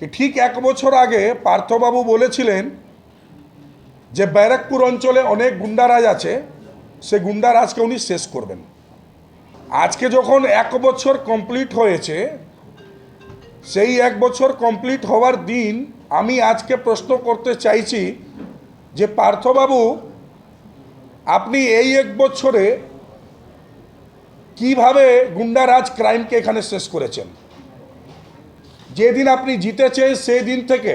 ঠিক এক বছর আগে পার্থবাবু বলেছিলেন যে ব্যারাকপুর অঞ্চলে অনেক গুন্ডারাজ আছে, সে গুন্ডারাজকে উনি শেষ করবেন। আজকে যখন এক বছর কমপ্লিট হয়েছে, সেই এক বছর কমপ্লিট হওয়ার দিন আমি আজকে প্রশ্ন করতে চাইছি যে পার্থবাবু, আপনি এই এক বছরে কীভাবে গুন্ডারাজ ক্রাইমকে এখানে শেষ করেছেন? যেদিন আপনি জিতেছে সেই দিন থেকে।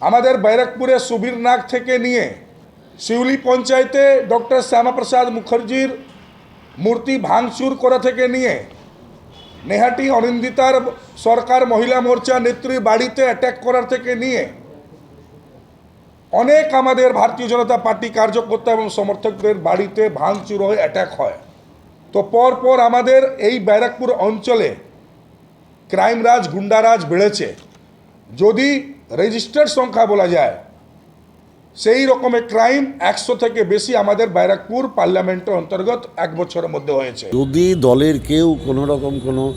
আমাদের ব্যারাকপুরে সুবীর নাগ থেকে নিয়ে শিউলি পঞ্চায়েতে ডক্টর শ্যামাপ্রসাদ মুখার্জির মূর্তি ভাঙচুর করা থেকে নিয়ে নেহাটি অনিন্দিতার সরকার মহিলা মোর্চা নেত্রীর বাড়িতে অ্যাটাক করার থেকে নিয়ে অনেক আমাদের ভারতীয় জনতা পার্টি কার্যকর্তা এবং সমর্থকদের বাড়িতে ভাঙচুর হয়ে অ্যাটাক হয়। তো পর পর আমাদের এই ব্যারাকপুর অঞ্চলে ক্রাইম রাজ গুন্ডারাজ বেড়েছে। যদি রেজিস্টার্ড সংখ্যা বলা যায়, সেই রকমের ক্রাইম একশো থেকে বেশি আমাদের ব্যারাকপুর পার্লামেন্টের অন্তর্গত এক বছরের মধ্যে হয়েছে। যদি দলের কেউ কোনো রকম কোনো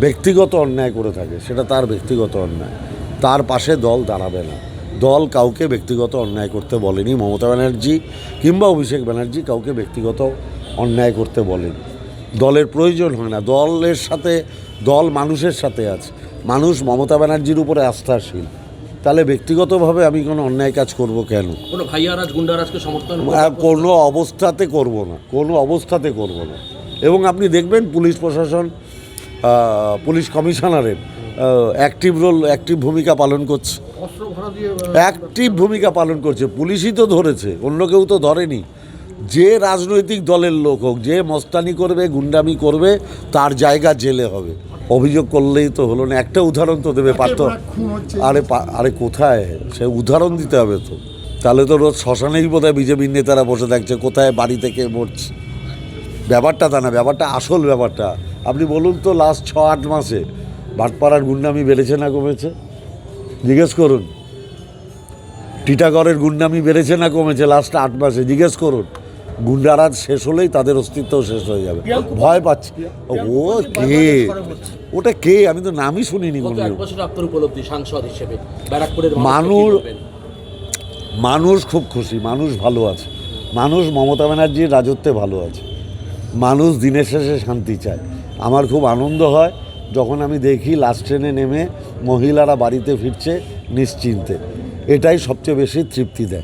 ব্যক্তিগত অন্যায় করে থাকে, সেটা তার ব্যক্তিগত অন্যায়। তার পাশে দল দাঁড়াবে না। দল কাউকে ব্যক্তিগত অন্যায় করতে বলেনি মমতা ব্যানার্জি কিংবা অভিষেক ব্যানার্জি কাউকে ব্যক্তিগত অন্যায় করতে বলেনি। দলের প্রয়োজন হয় না। দলের সাথে দল মানুষের সাথে আছে। মানুষ মমতা ব্যানার্জির উপরে আস্থাশীল। তাহলে ব্যক্তিগতভাবে আমি কোনো অন্যায় কাজ করব কেন? কোনো ভাইয়ারাজ গুন্ডারাজকে সমর্থন কোনো অবস্থাতে করব না। কোনো অবস্থাতে করব না। এবং আপনি দেখবেন পুলিশ প্রশাসন পুলিশ কমিশনারের অ্যাক্টিভ রোল অ্যাক্টিভ ভূমিকা পালন করছে। অ্যাক্টিভ ভূমিকা পালন করছে। পুলিশই তো ধরেছে। অন্য কেউ তো ধরেনি। যে রাজনৈতিক দলের লোক হোক যে মস্তানি করবে গুন্ডামি করবে তার জায়গা জেলে হবে। অভিযোগ করলেই তো হলো না। একটা উদাহরণ তো দেবে পারত আরে পা- আরে কোথায়? সে উদাহরণ দিতে হবে তো। তাহলে তো রোজ শ্মশানেই বোধ হয় বিজেপির নেতারা বসে থাকছে কোথায় বাড়ি থেকে মরছে? ব্যাপারটা তা না ব্যাপারটা আসল ব্যাপারটা। আপনি বলুন তো লাস্ট ছ আট মাসে ভাটপাড়ার গুন্ডামি বেড়েছে না কমেছে? জিজ্ঞেস করুন। টিটাগড়ের গুন্ডামি বেড়েছে না কমেছে লাস্ট আট মাসে? জিজ্ঞেস করুন। গুন্ডারাজ শেষ হলেই তাদের অস্তিত্ব শেষ হয়ে যাবে। ভয় পাচ্ছে। ও কে? ওটা কে? আমি তো নামই শুনিনি উপলব্ধি সাংসদ হিসেবে মানুষ-? মানুষ খুব খুশি মানুষ ভালো আছে। মানুষ মমতা ব্যানার্জির রাজত্বে ভালো আছে। মানুষ দিনের শেষে শান্তি চায়। আমার খুব আনন্দ হয় যখন আমি দেখি লাস্ট ট্রেনে নেমে মহিলারা বাড়িতে ফিরছে নিশ্চিন্তে। এটাই সবচেয়ে বেশি তৃপ্তি দেয়।